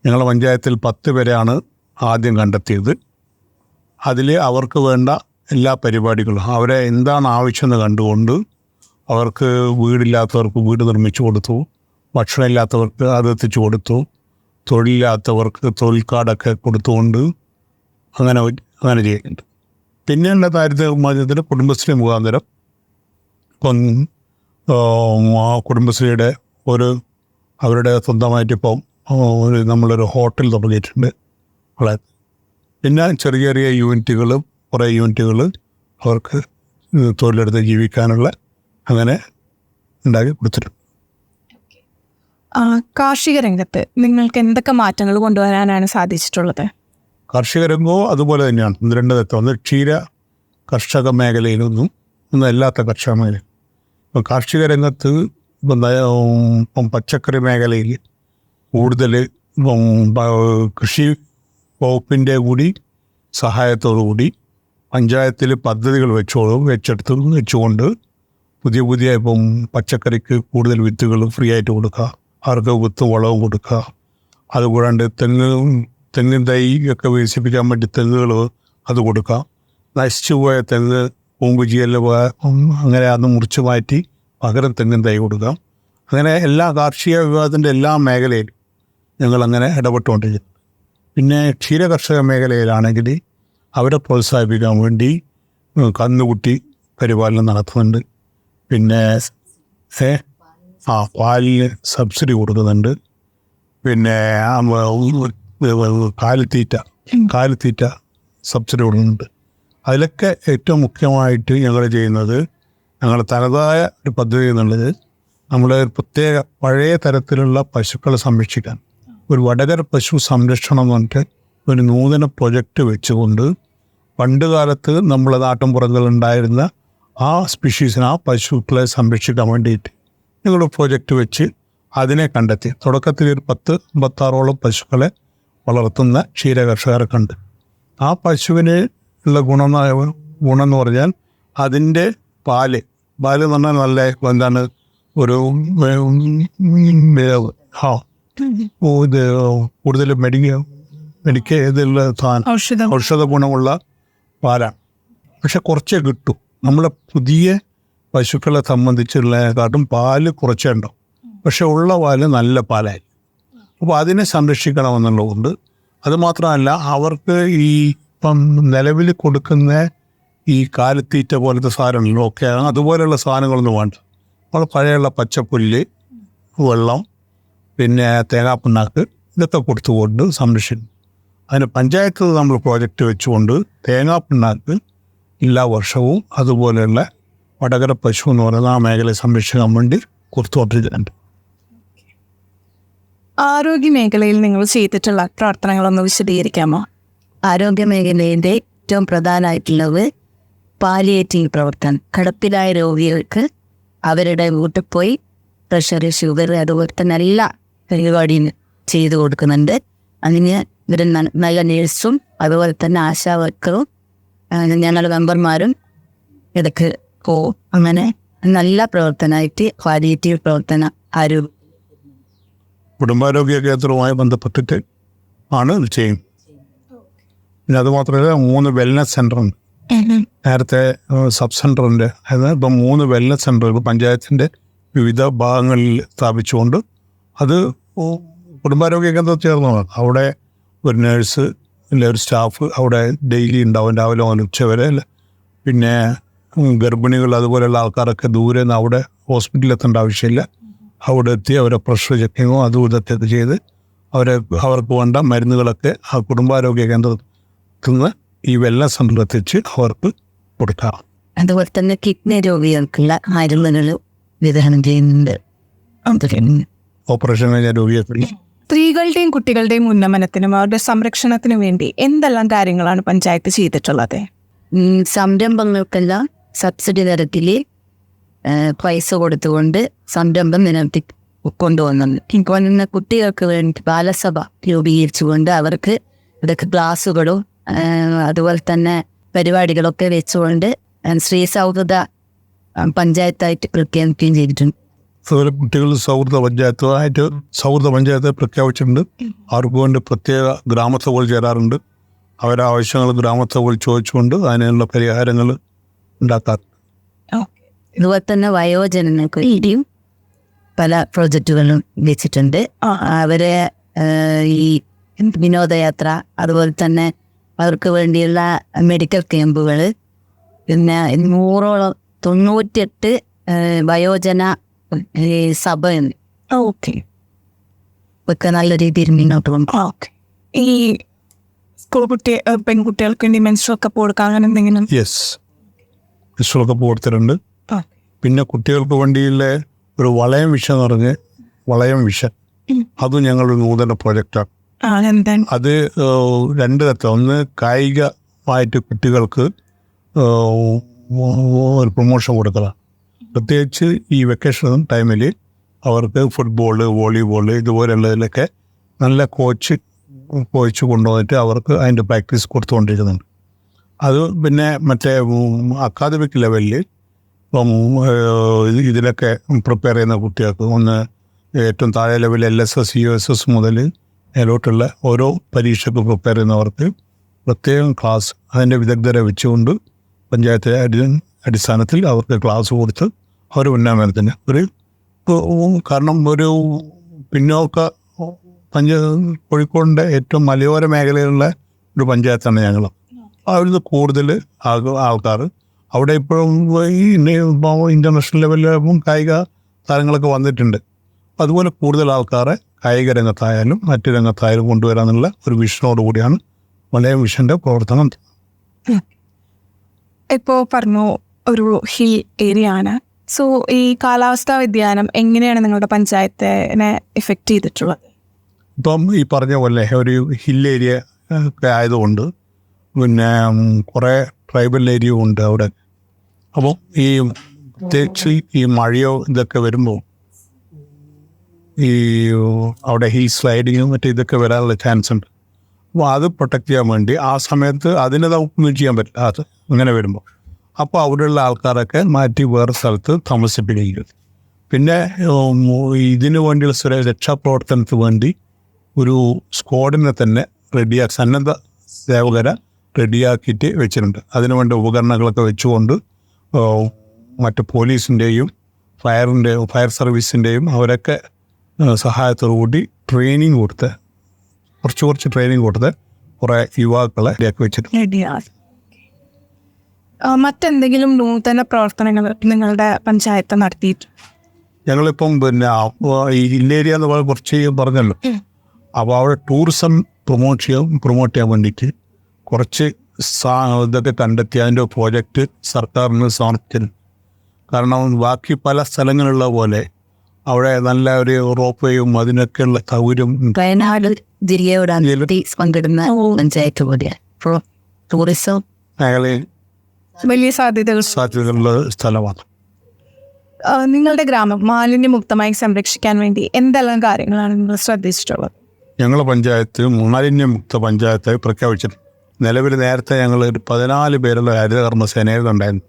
Speaker 13: ഞങ്ങളുടെ പഞ്ചായത്തിൽ പത്ത് പേരെയാണ് ആദ്യം കണ്ടെത്തിയത്. അതിൽ അവർക്ക് വേണ്ട എല്ലാ പരിപാടികളും അവരെ എന്താണ് ആവശ്യമെന്ന് കണ്ടുകൊണ്ട് അവർക്ക് വീടില്ലാത്തവർക്ക് വീട് നിർമ്മിച്ചു കൊടുത്തു. ഭക്ഷണം ഇല്ലാത്തവർക്ക് അത് എത്തിച്ചു കൊടുത്തു. തൊഴിലില്ലാത്തവർക്ക് തൊഴിൽ കാർഡൊക്കെ കൊടുത്തുകൊണ്ട് അങ്ങനെ അങ്ങനെ ചെയ്യുന്നുണ്ട് പിന്നെയുള്ള ദാരിദ്ര്യ നിർമ്മാർജനത്തിൽ കുടുംബശ്രീ മുഖാന്തരം കുടുംബശ്രീയുടെ ഒരു അവരുടെ സ്വന്തമായിട്ട് ഇപ്പം ഒരു നമ്മളൊരു ഹോട്ടൽ തുടങ്ങിയിട്ടുണ്ട്. വളരെ പിന്നെ ചെറിയ ചെറിയ യൂണിറ്റുകളും കുറേ യൂണിറ്റുകൾ അവർക്ക് തൊഴിലെടുത്ത് ജീവിക്കാനുള്ള അങ്ങനെ ഉണ്ടാക്കി കൊടുത്തിട്ടുണ്ട്.
Speaker 12: ആ, കാർഷിക രംഗത്ത് നിങ്ങൾക്ക് എന്തൊക്കെ മാറ്റങ്ങൾ കൊണ്ടുവരാനാണ് സാധിച്ചിട്ടുള്ളത്?
Speaker 13: കാർഷിക രംഗവും അതുപോലെ തന്നെയാണ്. ഒന്ന് രണ്ട് തരത്തിൽ. ഒന്ന് ക്ഷീര കർഷക മേഖലയിലൊന്നും ഒന്നും അല്ലാത്ത കർഷക മേഖല ഇപ്പം കാർഷിക രംഗത്ത് ഇപ്പം പച്ചക്കറി മേഖലയിൽ കൂടുതൽ കൃഷി വകുപ്പിന്റെ കൂടി സഹായത്തോടു കൂടി പഞ്ചായത്തിൽ പദ്ധതികൾ വെച്ചോളും വെച്ചെടുത്ത് വെച്ചുകൊണ്ട് പുതിയ പുതിയ ഇപ്പം പച്ചക്കറിക്ക് കൂടുതൽ വിത്തുകൾ ഫ്രീ ആയിട്ട് കൊടുക്കുക അവർക്ക് വിത്ത് വളവും കൊടുക്കുക. അതുകൂടാണ്ട് തെങ്ങ് തെങ്ങിൻ തൈ ഒക്കെ വികസിപ്പിക്കാൻ വേണ്ടി തെങ്ങുകൾ അത് കൊടുക്കാം. നശിച്ചു പോയ തെങ്ങ് പൂമ്പുചിയല്ല അങ്ങനെ അത് മുറിച്ച് മാറ്റി പകരം തെങ്ങിൻ തൈ കൊടുക്കാം. അങ്ങനെ എല്ലാ കാർഷിക വിഭാഗത്തിന്റെ എല്ലാ മേഖലയിലും ഞങ്ങളങ്ങനെ ഇടപെട്ടുകൊണ്ടിരിക്കുന്നു. പിന്നെ ക്ഷീര കർഷക മേഖലയിലാണെങ്കിൽ അവരെ പ്രോത്സാഹിപ്പിക്കാൻ വേണ്ടി കന്നുകുട്ടി പരിപാലനം നടത്തുന്നുണ്ട്. പിന്നെ ഏ, ആ പാലിന് സബ്സിഡി കൊടുക്കുന്നുണ്ട്. പിന്നെ കാലിത്തീറ്റ കാലിത്തീറ്റ സബ്സിഡി കൊടുക്കുന്നുണ്ട്. അതിലൊക്കെ ഏറ്റവും മുഖ്യമായിട്ട് ഞങ്ങൾ ചെയ്യുന്നത് ഞങ്ങളുടെ തനതായ ഒരു പദ്ധതി എന്നുള്ളത് നമ്മുടെ ഒരു പ്രത്യേക പഴയ തരത്തിലുള്ള പശുക്കളെ സംരക്ഷിക്കാൻ. ഒരു വടകര പശു സംരക്ഷണം എന്ന് പറഞ്ഞിട്ട് ഒരു നൂതന പ്രൊജക്റ്റ് വെച്ചുകൊണ്ട് പണ്ട് കാലത്ത് നമ്മളെ നാട്ടിൻപുറങ്ങളിൽ ഉണ്ടായിരുന്ന ആ സ്പീഷീസിനെ ആ പശുക്കളെ സംരക്ഷിക്കാൻ വേണ്ടിയിട്ട് ഞങ്ങൾ പ്രൊജക്റ്റ് വെച്ച് അതിനെ കണ്ടെത്തി. തുടക്കത്തിൽ ഒരു പത്ത് അമ്പത്താറോളം പശുക്കളെ വളർത്തുന്ന ക്ഷീര കർഷകരൊക്കെ ഉണ്ട് ആ പശുവിന് ഉള്ള ഗുണം ഗുണം എന്ന് പറഞ്ഞാൽ അതിന്റെ പാൽ. പാൽ എന്ന് പറഞ്ഞാൽ നല്ല എന്താണ്? ഒരു ആ ഇത് കൂടുതൽ മെഡിക്ക മെഡിക്ക ഇതിലുള്ള സാധനം?
Speaker 12: ഔഷധം.
Speaker 13: ഔഷധ ഗുണമുള്ള പാലാണ്. പക്ഷെ കുറച്ചേ കിട്ടൂ. നമ്മളെ പുതിയ പശുക്കളെ സംബന്ധിച്ചുള്ളതിനെക്കാട്ടും പാൽ കുറച്ചേ ഉണ്ടാവും. പക്ഷെ ഉള്ള പാൽ നല്ല പാലായി അപ്പോൾ അതിനെ സംരക്ഷിക്കണമെന്നുള്ളതുകൊണ്ട് അതുമാത്രമല്ല അവർക്ക് ഈ ഇപ്പം നിലവിൽ കൊടുക്കുന്ന ഈ കാലിത്തീറ്റ പോലത്തെ സാധനങ്ങളോ ഒക്കെ അതുപോലെയുള്ള സാധനങ്ങളൊന്നും വേണ്ട. നമ്മൾ പഴയുള്ള പച്ചപ്പുല്ല് വെള്ളം പിന്നെ തേങ്ങാപ്പിണ്ണാക്ക് ഇതൊക്കെ കൊടുത്തുകൊണ്ട് സംരക്ഷിക്കും അതിന് പഞ്ചായത്ത് നമ്മൾ പ്രോജക്റ്റ് വെച്ചുകൊണ്ട് തേങ്ങാപ്പിണ്ണാക്ക് എല്ലാ വർഷവും അതുപോലെയുള്ള വടകര പശു എന്ന് പറയുന്ന ആ മേഖലയെ സംരക്ഷിക്കാൻ വേണ്ടി കൊടുത്തുകൊണ്ടിരിക്കുന്നുണ്ട്.
Speaker 12: ആരോഗ്യ മേഖലയിൽ നിങ്ങൾ ചെയ്തിട്ടുള്ള പ്രവർത്തനങ്ങളൊന്ന് വിശദീകരിക്കാമോ?
Speaker 3: ആരോഗ്യ മേഖലയുടെ ഏറ്റവും പ്രധാനമായിട്ടുള്ളത് പാലിയേറ്റീവ് പ്രവർത്തനം. കിടപ്പിലായ രോഗികൾക്ക് അവരുടെ വീട്ടിൽ പോയി പ്രഷർ ഷുഗർ അതുപോലെ തന്നെ എല്ലാ പരിപാടിയും ചെയ്തു കൊടുക്കുന്നുണ്ട്. അതിന് ഇവർ നല്ല നേഴ്സും അതുപോലെ തന്നെ ആശാ വർക്കറും ഞങ്ങളുടെ മെമ്പർമാരും ഇടയ്ക്ക് പോവും. അങ്ങനെ നല്ല പ്രവർത്തനമായിട്ട് പാലിയേറ്റീവ് പ്രവർത്തനം ആരോഗ്യ
Speaker 13: കുടുംബാരോഗ്യ കേന്ദ്രവുമായി ബന്ധപ്പെട്ടിട്ട് ആണ് ഇത് ചെയ്യും പിന്നെ അതുമാത്രമല്ല മൂന്ന് വെൽനസ് സെന്റർ ഉണ്ട് നേരത്തെ സബ് സെന്ററിന്റെ അതായത് ഇപ്പം മൂന്ന് വെൽനസ് സെന്ററുകൾ പഞ്ചായത്തിന്റെ വിവിധ ഭാഗങ്ങളിൽ സ്ഥാപിച്ചുകൊണ്ട് അത് കുടുംബാരോഗ്യ കേന്ദ്രം ചേർന്നതാണ്. അവിടെ ഒരു നേഴ്സ് അല്ലെ ഒരു സ്റ്റാഫ് അവിടെ ഡെയിലി ഉണ്ടാവും. രാവിലെ മുതൽ ഉച്ച വരെ അല്ലേ. പിന്നെ ഗർഭിണികൾ അതുപോലെയുള്ള ആൾക്കാരൊക്കെ ദൂരെ നിന്ന് അവിടെ ഹോസ്പിറ്റലിൽ എത്തേണ്ട ആവശ്യമില്ല. അവിടെ എത്തി അവരെ പ്രഷർ ചെക്കിങ്ങോ അതും ഇതൊക്കെ ചെയ്ത് അവരെ അവർക്ക് വേണ്ട മരുന്നുകളൊക്കെ ആ കുടുംബാരോഗ്യ കേന്ദ്രത്തിൽ നിന്ന് ഈ വെള്ളം സംരക്ഷിച്ച് അവർക്ക് കൊടുക്കാം.
Speaker 3: അതുപോലെ തന്നെ കിഡ്നി രോഗികൾക്കുള്ള മരുന്നുകൾ വിതരണം ചെയ്യുന്നുണ്ട്.
Speaker 13: ഓപ്പറേഷൻ കഴിഞ്ഞ രോഗികൾക്ക്
Speaker 12: സ്ത്രീകളുടെയും കുട്ടികളുടെയും ഉന്നമനത്തിനും അവരുടെ സംരക്ഷണത്തിനും വേണ്ടി എന്തെല്ലാം കാര്യങ്ങളാണ് പഞ്ചായത്ത് ചെയ്തിട്ടുള്ളത്?
Speaker 3: സംരംഭങ്ങൾക്കെല്ലാം സബ്സിഡി നിരക്കിൽ പൈസ കൊടുത്തുകൊണ്ട് സംരംഭം നിലനിർത്തി കൊണ്ടുവന്നുണ്ട് ഇപ്പോൾ നിന്ന് കുട്ടികൾക്ക് വേണ്ടി ബാലസഭ രൂപീകരിച്ചുകൊണ്ട് അവർക്ക് ഇതൊക്കെ ക്ലാസ്സുകളും അതുപോലെ തന്നെ പരിപാടികളൊക്കെ വെച്ചുകൊണ്ട് സ്ത്രീ സൗഹൃദ പഞ്ചായത്തായിട്ട് പ്രഖ്യാപിക്കുകയും ചെയ്തിട്ടുണ്ട്.
Speaker 13: അതുപോലെ കുട്ടികൾ സൗഹൃദ പഞ്ചായത്തായിട്ട് സൗഹൃദ പഞ്ചായത്ത് പ്രഖ്യാപിച്ചിട്ടുണ്ട്. അവർക്ക് വേണ്ടി പ്രത്യേക ഗ്രാമസഭകൾ ചേരാറുണ്ട്. അവരുടെ ആവശ്യങ്ങൾ ഗ്രാമസഭകൾ ചോദിച്ചുകൊണ്ട് അതിനുള്ള പരിഹാരങ്ങൾ ഉണ്ടാക്കാറ്
Speaker 3: അതുപോലെ തന്നെ വയോജനങ്ങൾക്ക് വേണ്ടിയും പല പ്രോജക്റ്റുകളും വെച്ചിട്ടുണ്ട്. അവരെ ഈ വിനോദയാത്ര അതുപോലെ തന്നെ അവർക്ക് വേണ്ടിയുള്ള മെഡിക്കൽ ക്യാമ്പുകൾ പിന്നെ നൂറോളം തൊണ്ണൂറ്റിയെട്ട് വയോജന സഭ
Speaker 12: ഓക്കെ.
Speaker 3: ഒക്കെ നല്ല രീതിയിൽ മുന്നോട്ട് പോകും
Speaker 12: ഓക്കെ. ഈ സ്കൂൾ കുട്ടി പെൺകുട്ടികൾക്ക് വേണ്ടി മെൻസ്ട്രൽ കപ്പ് കൊടുക്കാൻ അങ്ങനെ എന്തെങ്കിലും?
Speaker 13: യെസ് വിശ്വമൊക്കെ കൊടുത്തിട്ടുണ്ട്.
Speaker 12: ആ.
Speaker 13: പിന്നെ കുട്ടികൾക്ക് വണ്ടിയിലെ ഒരു വളയം വിഷ എന്ന് പറഞ്ഞ് വളയം
Speaker 12: വിഷ.
Speaker 13: അതും ഞങ്ങളൊരു നൂതന പ്രൊജക്റ്റാണ് അത് രണ്ട് തരത്തിൽ ഒന്ന് കായികമായിട്ട് കുട്ടികൾക്ക് ഒരു പ്രൊമോഷൻ കൊടുക്കലാണ് പ്രത്യേകിച്ച് ഈ വെക്കേഷൻ ടൈമിൽ അവർക്ക് ഫുട്ബോൾ വോളിബോൾ ഇതുപോലെയുള്ളതിലൊക്കെ നല്ല കോച്ച് കോച്ച് കൊണ്ടുവന്നിട്ട് അവർക്ക് അതിന്റെ പ്രാക്ടീസ് കൊടുത്തുകൊണ്ടിരിക്കുന്നുണ്ട്. അത് പിന്നെ മറ്റേ അക്കാദമിക് ലെവലിൽ ഇപ്പം ഇതിലൊക്കെ പ്രിപ്പയർ ചെയ്യുന്ന കുട്ടികൾക്ക് ഒന്ന് ഏറ്റവും താഴെ level L S S U S S മുതൽ മേലോട്ടുള്ള ഓരോ പരീക്ഷയ്ക്ക് പ്രിപ്പയർ ചെയ്യുന്നവർക്ക് പ്രത്യേകം ക്ലാസ് അതിന്റെ വിദഗ്ധരെ വെച്ചുകൊണ്ട് പഞ്ചായത്ത് അടി- അടിസ്ഥാനത്തിൽ അവർക്ക് ക്ലാസ് കൊടുത്ത് അവർ ഉന്നമനത്തിന് ഒരു കാരണം ഒരു പിന്നോക്ക പഞ്ച കോഴിക്കോടിന്റെ ഏറ്റവും മലയോര മേഖലയിലുള്ള ഒരു പഞ്ചായത്താണ് ഞങ്ങൾ. അവിടുന്ന് കൂടുതൽ ആൾക്കാർ അവിടെ ഇപ്പോഴും ഈ ഇന്റർനാഷണൽ ലെവലിലും കായിക താരങ്ങളൊക്കെ വന്നിട്ടുണ്ട്. അതുപോലെ കൂടുതൽ ആൾക്കാരെ കായിക രംഗത്തായാലും മറ്റു രംഗത്തായാലും കൊണ്ടുവരാനുള്ള ഒരു വിഷനോട് കൂടിയാണ് മലയ മിഷന്റെ പ്രവർത്തനം.
Speaker 12: ഇപ്പോൾ പറഞ്ഞു ഒരു ഹിൽ ഏരിയ ആണ് സോ ഈ കാലാവസ്ഥാ വ്യതിയാനം എങ്ങനെയാണ് നിങ്ങളുടെ പഞ്ചായത്തിനെ എഫക്റ്റ് ചെയ്തിട്ടുള്ളത്?
Speaker 13: ഇപ്പം ഈ പറഞ്ഞ പോലെ ഒരു ഹിൽ ഏരിയ ഒക്കെ ആയതുകൊണ്ട് പിന്നെ കുറേ ട്രൈബൽ ഏരിയ ഉണ്ട് അവിടെ. അപ്പോൾ ഈ പ്രത്യേകിച്ച് ഈ മഴയോ ഇതൊക്കെ വരുമ്പോൾ ഈ അവിടെ ഹിൽ സ്ലൈഡിങ്ങും മറ്റേ ഇതൊക്കെ വരാനുള്ള ചാൻസ് ഉണ്ട്. അപ്പോൾ അത് പ്രൊട്ടക്റ്റ് ചെയ്യാൻ വേണ്ടി ആ സമയത്ത് അതിനെ നമുക്കൊന്നും ചെയ്യാൻ പറ്റില്ല. അത് അങ്ങനെ വരുമ്പോൾ അപ്പോൾ അവിടെയുള്ള ആൾക്കാരൊക്കെ മാറ്റി വേറെ സ്ഥലത്ത് താമസിപ്പിക്കുകയും പിന്നെ ഇതിനു വേണ്ടിയുള്ള സുര രക്ഷാപ്രവർത്തനത്തിന് വേണ്ടി ഒരു സ്ക്വാഡിനെ തന്നെ റെഡിയാക്കി സന്നദ്ധ സേവകരെ റെഡിയാക്കിയിട്ട് വെച്ചിട്ടുണ്ട്. അതിനു വേണ്ട ഉപകരണങ്ങളൊക്കെ വെച്ചുകൊണ്ട് മറ്റ് പോലീസിന്റെയും ഫയറിന്റെ ഫയർ സർവീസിന്റെയും അവരൊക്കെ സഹായത്തോടു കൂടി ട്രെയിനിങ് കൊടുത്ത് കുറച്ച് കുറച്ച് ട്രെയിനിങ് കൊടുത്ത് കുറേ യുവാക്കളെ റെഡിയാക്കി വെച്ചിട്ടുണ്ട്.
Speaker 12: മറ്റെന്തെങ്കിലും നൂതന പ്രവർത്തനങ്ങൾ നിങ്ങളുടെ പഞ്ചായത്ത് നടത്തിയിട്ട്
Speaker 13: ഞങ്ങളിപ്പം പിന്നെ ഈ ഹില്ലേരിയ എന്ന് പറഞ്ഞ കുറച്ച് പറഞ്ഞല്ലോ. അപ്പോൾ അവിടെ ടൂറിസം പ്രൊമോട്ട് ചെയ്യാൻ പ്രൊമോട്ട് ചെയ്യാൻ വേണ്ടിയിട്ട് കുറച്ച് ഇതൊക്കെ കണ്ടെത്തി അതിന്റെ പ്രോജക്റ്റ് സർക്കാരിന് സമർപ്പിച്ചു കാരണം ബാക്കി പല സ്ഥലങ്ങളുള്ള പോലെ അവിടെ നല്ല ഒരു റോപ്പ് വേയും അതിനൊക്കെയുള്ള സൗകര്യം
Speaker 14: വയനാട് ജില്ലയോട് അതിർത്തി പങ്കിടുന്ന പഞ്ചായത്ത് കൂടിയാണ് അപ്പോൾ ടൂറിസം
Speaker 13: മേഖലയിൽ
Speaker 12: വലിയ സാധ്യതകൾ.
Speaker 13: സാധ്യതകളുള്ള സ്ഥലമാണ്.
Speaker 12: നിങ്ങളുടെ ഗ്രാമം മാലിന്യമുക്തമായി സംരക്ഷിക്കാൻ വേണ്ടി എന്തെല്ലാം കാര്യങ്ങളാണ് നിങ്ങൾ ശ്രദ്ധിച്ചിട്ടുള്ളത്?
Speaker 13: ഞങ്ങളുടെ പഞ്ചായത്ത് മാലിന്യമുക്ത പഞ്ചായത്തായി പ്രഖ്യാപിച്ചിട്ടുണ്ട്. നിലവിൽ നേരത്തെ ഞങ്ങൾ ഒരു പതിനാല് പേരുള്ള ഹരിതകർമ്മ സേനയിലുണ്ടായിരുന്നു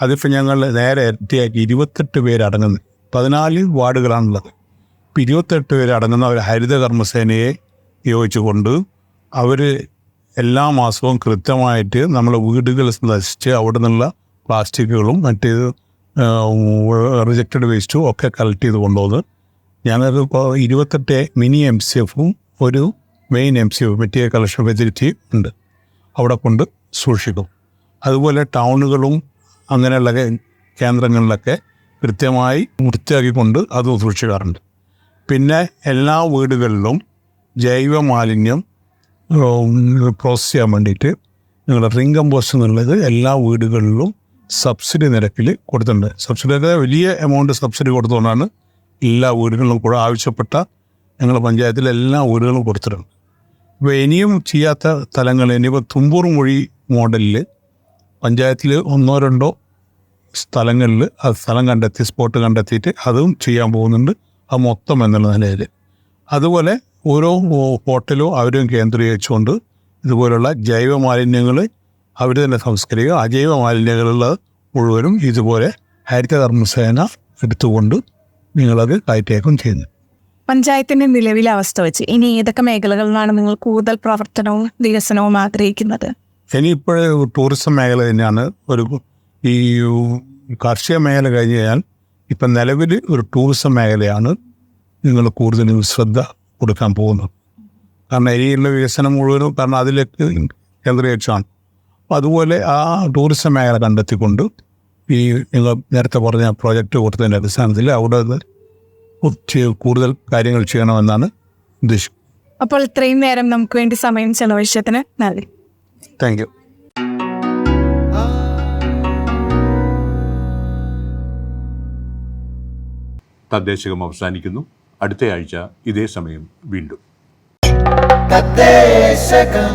Speaker 13: അതിപ്പോൾ ഞങ്ങൾ നേരെ ഇരട്ടിയാക്കി ഇരുപത്തെട്ട് പേരടങ്ങുന്നു പതിനാല് വാർഡുകളാണുള്ളത്. ഇപ്പം ഇരുപത്തെട്ട് പേര് അടങ്ങുന്ന ഒരു ഹരിതകർമ്മ സേനയെ നിയോഗിച്ചുകൊണ്ട് അവർ എല്ലാ മാസവും കൃത്യമായിട്ട് നമ്മളെ വീടുകൾ സന്ദർശിച്ച് അവിടെ നിന്നുള്ള പ്ലാസ്റ്റിക്കുകളും മറ്റ് റിജക്റ്റഡ് വേസ്റ്റും ഒക്കെ കളക്ട് ചെയ്ത് കൊണ്ടുവന്ന് ഞാനത് ഇരുപത്തെട്ട് മിനി എം സി എഫും ഒരു main M C F material collection facility ഉണ്ട്. അവിടെ കൊണ്ട് സൂക്ഷിക്കും. അതുപോലെ ടൗണുകളും അങ്ങനെയുള്ള കേന്ദ്രങ്ങളിലൊക്കെ കൃത്യമായി വൃത്തിയാക്കിക്കൊണ്ട് അത് സൂക്ഷിക്കാറുണ്ട്. പിന്നെ എല്ലാ വീടുകളിലും ജൈവ മാലിന്യം പ്രോസസ് ചെയ്യാൻ വേണ്ടിയിട്ട് നിങ്ങളുടെ റിംഗ് കമ്പോസ്റ്റ് എന്നുള്ളത് എല്ലാ വീടുകളിലും സബ്സിഡി നിരക്കിൽ കൊടുത്തിട്ടുണ്ട്. സബ്സിഡി വലിയ എമൗണ്ട് സബ്സിഡി കൊടുത്തുകൊണ്ടാണ് എല്ലാ വീടുകളിലും കൂടെ ആവശ്യപ്പെട്ട ഞങ്ങളുടെ പഞ്ചായത്തിലെ എല്ലാ വീടുകളും കൊടുത്തിട്ടുണ്ട്. ഇപ്പോൾ ഇനിയും ചെയ്യാത്ത സ്ഥലങ്ങൾ ഇനിയിപ്പോൾ തുമ്പൂർ മൊഴി മോഡലിൽ പഞ്ചായത്തിൽ ഒന്നോ രണ്ടോ സ്ഥലങ്ങളിൽ ആ സ്ഥലം കണ്ടെത്തി സ്പോട്ട് കണ്ടെത്തിയിട്ട് അതും ചെയ്യാൻ പോകുന്നുണ്ട്. അത് മൊത്തം എന്നുള്ള നിലയിൽ അതുപോലെ ഓരോ ഹോട്ടലും അവരും കേന്ദ്രീകരിച്ചുകൊണ്ട് ഇതുപോലുള്ള ജൈവ മാലിന്യങ്ങൾ അവർ തന്നെ സംസ്കരിക്കുക. അജൈവ മാലിന്യങ്ങളുള്ള മുഴുവനും ഇതുപോലെ ഹരിതകർമ്മസേന എടുത്തുകൊണ്ട് നിങ്ങളത് കയറ്റേക്കും ചെയ്യുന്നു.
Speaker 12: പഞ്ചായത്തിന്റെ നിലവിലെ അവസ്ഥ വെച്ച് ഇനി ഏതൊക്കെ മേഖലകളിലാണ് നിങ്ങൾ കൂടുതൽ പ്രവർത്തനവും വികസനവും ആഗ്രഹിക്കുന്നത്?
Speaker 13: ഇനി ഇപ്പോഴേ ടൂറിസം മേഖല തന്നെയാണ്. ഒരു ഈ കാർഷിക മേഖല കഴിഞ്ഞ് കഴിഞ്ഞാൽ ഇപ്പം നിലവിൽ ഒരു ടൂറിസം മേഖലയാണ് നിങ്ങൾ കൂടുതലും ശ്രദ്ധ കൊടുക്കാൻ പോകുന്നത്. കാരണം ഇനിയുള്ള വികസനം മുഴുവനും കാരണം അതിലേക്ക് കേന്ദ്രീകരിച്ചാണ്. അപ്പോൾ അതുപോലെ ആ ടൂറിസം മേഖല കണ്ടെത്തിക്കൊണ്ട് ഈ നിങ്ങൾ നേരത്തെ പറഞ്ഞ പ്രോജക്റ്റ് കൊടുത്തതിന്റെ അടിസ്ഥാനത്തിൽ അവിടെ കൂടുതൽ കാര്യങ്ങൾ ചെയ്യണമെന്നാണ് ഉദ്ദേശിക്കുന്നത്
Speaker 12: അപ്പോൾ ഇത്രയും നേരം നമുക്ക് വേണ്ടി സമയം ചെലവഴിച്ചതിന് നന്ദി.
Speaker 13: താങ്ക് യു
Speaker 1: തദ്ദേശകം അവസാനിക്കുന്നു. അടുത്ത ആഴ്ച ഇതേ സമയം വീണ്ടും.
Speaker 15: തദ്ദേശകം.